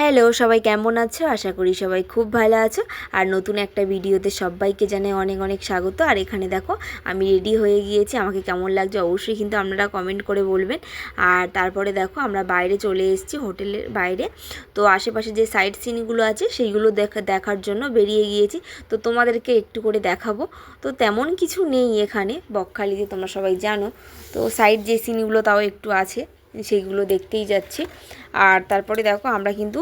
Hello, সবাই কেমন আছো? আশা করি সবাই খুব ভালো আছো। আর নতুন একটা ভিডিওতে সবাইকে জানাই অনেক অনেক স্বাগত। আর এখানে দেখো, আমি রেডি হয়ে গিয়েছি। আমাকে কেমন লাগছে অবশ্যই কিন্তু আপনারা কমেন্ট করে বলবেন। আর তারপরে দেখো, আমরা বাইরে চলে এসেছি হোটেলের বাইরে। তো আশেপাশে যে সাইড সিনগুলো আছে, সেইগুলো দেখা, দেখার জন্য বেরিয়ে গিয়েছি। তো তোমাদেরকে একটু করে দেখাবো। তো তেমন কিছু নেই এখানে বকখালিতে তোমরা সবাই জানো। তো সাইড যে সিনগুলো তাও একটু আছে। সেইগুলো দেখতেই যাচ্ছি। আর তারপরে দেখো আমরা কিন্তু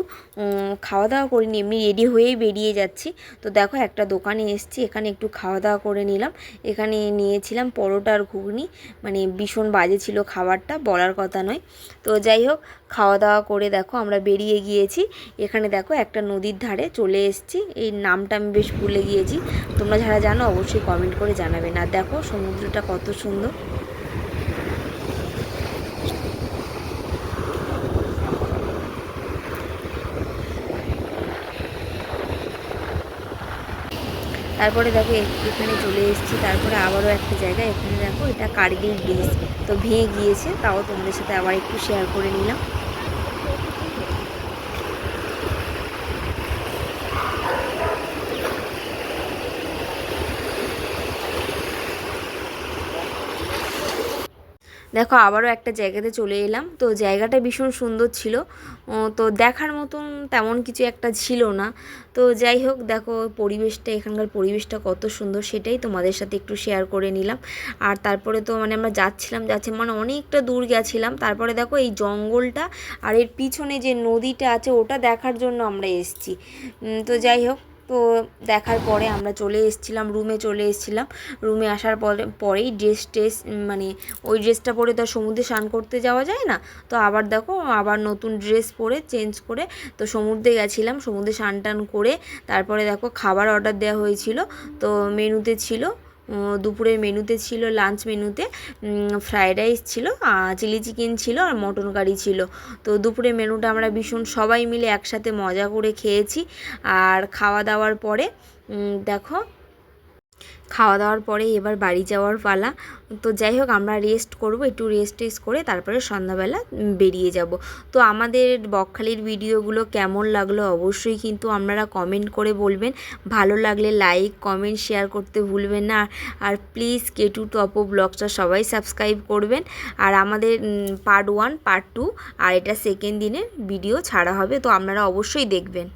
খাওয়া দাওয়া করিনি, এমনি রেডি হয়েই বেরিয়ে যাচ্ছি। তো দেখো একটা দোকানে এসেছি, এখানে একটু খাওয়া দাওয়া করে নিলাম। এখানে নিয়েছিলাম পরোটা আর ঘুগনি। মানে ভীষণ বাজে ছিল খাবারটা, বলার কথা নয়। তো যাই হোক খাওয়া দাওয়া করে দেখো আমরা বেরিয়ে গিয়েছি। এখানে দেখো একটা নদীর ধারে চলে এসেছি। এই নামটা আমি বেশ ভুলে গিয়েছি। তোমরা যারা জানো অবশ্যই কমেন্ট করে জানাবে। না, দেখো সমুদ্রটা কত সুন্দর। তারপরে দেখো এখানে চলে এসেছি। তারপরে আবারও একটা জায়গা এখানে দেখো এটা কার্গিল ব্রিজ। তো ভেঙে গিয়েছে, তাও তোমাদের সাথে আবার একটু শেয়ার করে নিলাম। দেখো, আবারও একটা জায়গাতে চলে এলাম। তো জায়গাটা ভীষণ সুন্দর ছিল। তো দেখার মতন তেমন কিছু একটা ছিল না। তো যাই হোক, দেখো, পরিবেশটা, এখানকার পরিবেশটা কত সুন্দর, সেটাই তোমাদের সাথে একটু শেয়ার করে নিলাম। আর তারপরে তো মানে আমরা যাচ্ছিলাম, যাচ্ছি মানে অনেকটা দূর গেছিলাম। তারপরে দেখো, এই জঙ্গলটা আর এর পিছনে যে নদীটা আছে, ওটা দেখার জন্য আমরা এসেছি। তো যাই হোক তো দেখার পরে আমরা চলে এসেছিলাম রুমে চলে এসেছিলাম। রুমে আসার পরে, পরেই ড্রেস ট্রেস মানে ওই ড্রেসটা পরে তো সমুদ্রে স্নান করতে যাওয়া যায় না। তো আবার দেখো, আবার নতুন ড্রেস পরে চেঞ্জ করে তো সমুদ্রে গেছিলাম, সমুদ্রে স্নান টান করে তারপরে দেখো খাবার অর্ডার দেওয়া হয়েছিল। তো মেনুতে ছিল দুপুরের মেনুতে ছিল লাঞ্চ মেনুতে ফ্রায়েড রাইস ছিল চিলি চিকেন ছিল আর মটন কারি ছিল। তো দুপুরে মেনুটা আমরা ভীষণ সবাই মিলে একসাথে মজা করে খেয়েছি। আর খাওয়া দাওয়ার পরে দেখো খাওয়া দাওয়ার পরে এবার বাড়ি যাওয়ার পালা। তো যাই হোক, আমরা রেস্ট করব, একটু রেস্ট টেস্ট করে তারপরে সন্ধ্যাবেলা বেরিয়ে যাব। তো আমাদের বকখালির ভিডিওগুলো কেমন লাগল অবশ্যই কিন্তু আপনারা কমেন্ট করে বলবেন। ভালো লাগলে লাইক কমেন্ট শেয়ার করতে ভুলবেন না। আর প্লিজ কে টু টপ ব্লগটা সবাই সাবস্ক্রাইব করবেন। আর আমাদের পার্ট ওয়ান পার্ট টু আর এটা সেকেন্ড দিনের ভিডিও ছাড়া হবে। তো আপনারা অবশ্যই দেখবেন।